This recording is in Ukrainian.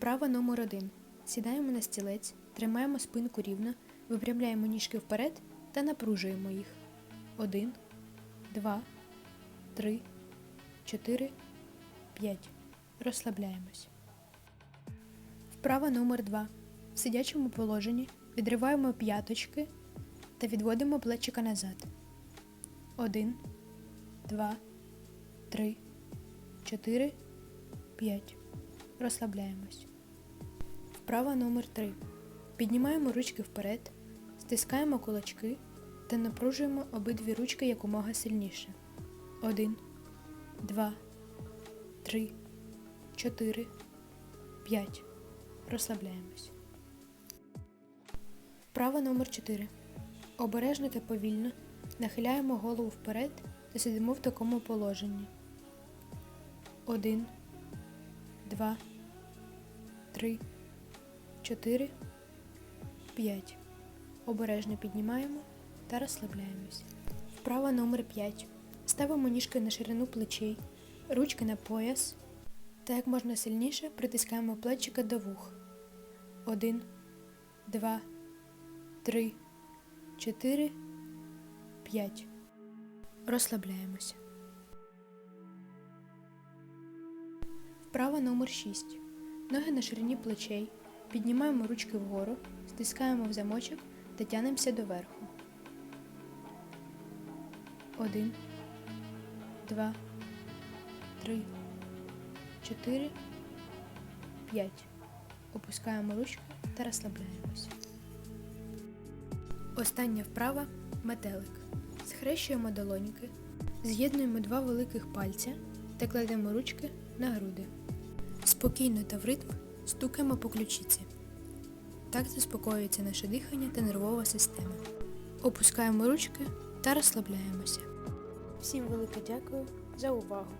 Вправа номер 1 Сідаємо на стілець, тримаємо спинку рівно, випрямляємо ніжки вперед та напружуємо їх. 1, 2, 3, 4, 5. Розслабляємось. Вправа номер 2 В сидячому положенні відриваємо п'яточки та відводимо плечика назад. 1, 2, 3, 4, 5. Розслабляємось. Вправа номер 3 Піднімаємо ручки вперед, стискаємо кулачки та напружуємо обидві ручки якомога сильніше. 1, 2, 3, 4, 5. Розслабляємось. Вправа номер 4 Обережно та повільно нахиляємо голову вперед та сидимо в такому положенні. 1, 2, 3, 4, 5. Обережно піднімаємо та розслабляємось. Вправа номер 5. Ставимо ніжки на ширину плечей, ручки на пояс та як можна сильніше притискаємо плечика до вух. 1, 2, 3, 4, 5. Розслабляємося. Вправа номер 6. Ноги на ширині плечей. Піднімаємо ручки вгору, стискаємо в замочок та тянемося доверху. 1, 2, 3, 4, 5. Опускаємо ручку та розслабляємося. Остання вправа метелик. Схрещуємо долоньки, з'єднуємо два великих пальця та кладемо ручки на груди. Спокійно та в ритм стукаємо по ключиці. Так заспокоюється наше дихання та нервова система. Опускаємо ручки та розслабляємося. Всім велике дякую за увагу!